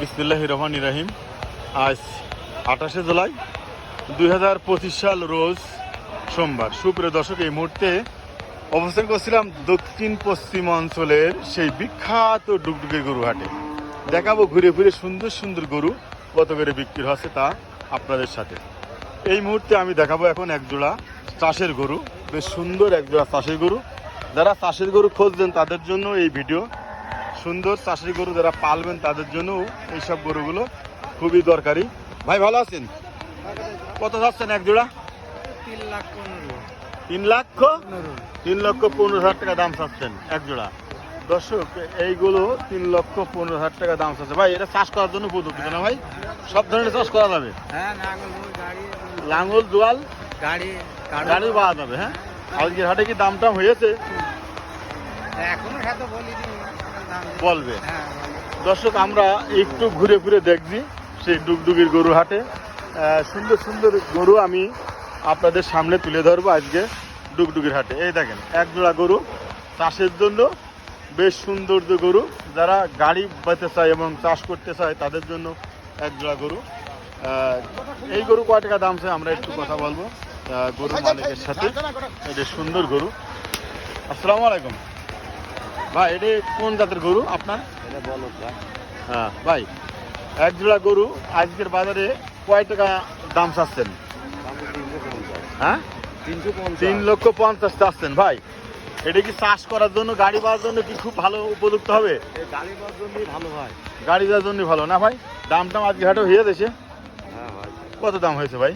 বিসমুল্লাহ রহমান রাহিম। আজ আঠাশে জুলাই দুই হাজার পঁচিশ সাল রোজ সোমবার। সুপ্রিয় দর্শক, এই মুহূর্তে অবস্থান করছিলাম দক্ষিণ পশ্চিম অঞ্চলের সেই বিখ্যাত ডুগডুগে গরু হাটে দেখাবো ঘুরে ঘুরে সুন্দর সুন্দর গরু, কত করে বিক্রি হচ্ছে তা আপনাদের সাথে। এই মুহূর্তে আমি দেখাবো এখন এক জোড়া চাষের গরু, বেশ সুন্দর এক জোড়া চাষের গরু। যারা চাষের গরু খুঁজছেন তাদের জন্য এই ভিডিও সুন্দর চাষি গরু যারা পালবেন তাদের জন্য এইসব গরুগুলো খুবই দরকারি। ভাই ভালো আছেন? কত যাচ্ছেন এক জোড়া? তিন লাখ পনেরো। তিন লক্ষ তিন লক্ষ পনেরো হাজার টাকা দাম চাচ্ছেন এক জোড়া। দর্শক এইগুলো তিন লক্ষ পনেরো হাজার টাকা দাম চাচ্ছে। ভাই এটা চাষ করার জন্য উপযুক্ত না ভাই? সব ধরনের চাষ করা যাবে? হ্যাঁ লাঙ্গল জোয়াল? গাড়ি গাড়ি। পাওয়া যাবে হ্যাঁ? আজকের হাটে কি দাম টাম হয়েছে? এখনও সাথে বলি বলবে। দর্শক, আমরা একটু ঘুরে ঘুরে দেখছি সেই ডুগডুগির গরু হাটে। সুন্দর সুন্দর গরু আমি আপনাদের সামনে তুলে ধরবো আজকে ডুগডুগির হাটে। এই দেখেন এক জোড়া গরু, চাষের জন্য বেশ সৌন্দর্য গরু। যারা গাড়ি পেতে চায় এবং চাষ করতে চায়, তাদের জন্য এক জোড়া গরু এই গরু কয় টাকা দাম চাই আমরা একটু কথা বলব। গরু মালিকের সাথে। এটা সুন্দর গরু। আসসালামু আলাইকুম। ভাই এটা কোন জাতের গরু আপনার? এটা হ্যাঁ ভাই এক জোড়া গরু আজকের বাজারে কয় টাকা দাম চাচ্ছেন? হ্যাঁ? তিনশো তিন লক্ষ পঞ্চাশ চাচ্ছেন ভাই। এটা কি চাষ করার জন্য গাড়ি পাওয়ার জন্য কি খুব ভালো উপযুক্ত হবে? গাড়ি পাওয়ার জন্যই ভালো হয় গাড়ি যাওয়ার জন্য ভালো না ভাই? দাম টাম আজকে হাটে হয়ে গেছে। হ্যাঁ কত দাম হয়েছে ভাই?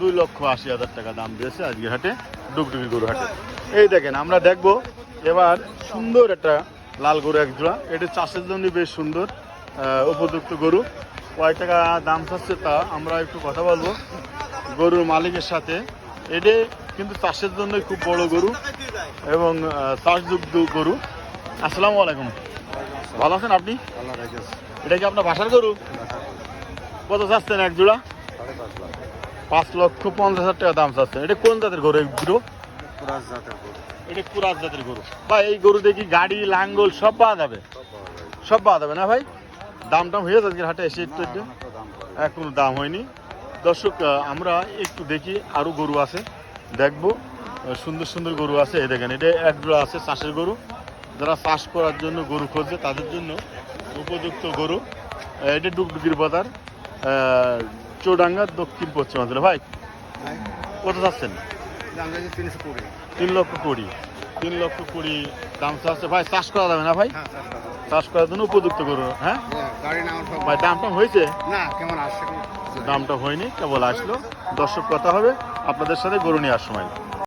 দুই লক্ষ আশি হাজার টাকা দাম দিয়েছে আজকে হাটে ডুগডুগি গরু হাটে। এই দেখেন আমরা দেখব এবার সুন্দর একটা লাল গরু এক জোড়া। এটা চাষের জন্য বেশ সুন্দর উপযুক্ত গরু। কয় টাকা দাম চাচ্ছে তা আমরা একটু কথা বলব গরুর মালিকের সাথে। এটা কিন্তু চাষের জন্যই খুব বড় গরু এবং চাষযোগ্য গরু। আসসালামু আলাইকুম। ভালো আছেন আপনি? এটা কি আপনার বাসার গরু? কত চাচ্ছেন এক জোড়া? পাঁচ লক্ষ পঞ্চাশ হাজার টাকা দাম চাচ্ছে। এটা কোন জাতের গরু এগুলো জাতের গরু। এটা জাতের গরু। বা এই গরু দেখি গাড়ি লাঙ্গল সব পাওয়া যাবে? সব পাওয়া যাবে। না ভাই? দাম টাম আজকের হাটে এসে একটু একটু? তো দাম হয়নি। দর্শক আমরা একটু দেখি আরও গরু আছে। দেখব সুন্দর সুন্দর গরু আছে। এই দেখেন এটা এক জোড়া আছে চাষের গরু। যারা চাষ করার জন্য গরু খুঁজছে তাদের জন্য উপযুক্ত গরু। এটা ডুগডুগির বাজার আহ, চৌডাঙ্গা দক্ষিণ পশ্চিমাঞ্চলে ভাই। কত যাচ্ছেন? তিন লক্ষ কুড়ি। তিন লক্ষ কুড়ি দাম চাচ্ছে। ভাই চাষ করা যাবে না ভাই? হ্যাঁ চাষ করা করার জন্য উপযুক্ত গরু হ্যাঁ? হ্যাঁ, ভাই দাম টাম হয়েছে? না কেমন আসছে? দামটা হয়নি কেবল আসলো। দর্শক কথা হবে। আপনাদের সাথে গরু নেওয়ার সময়।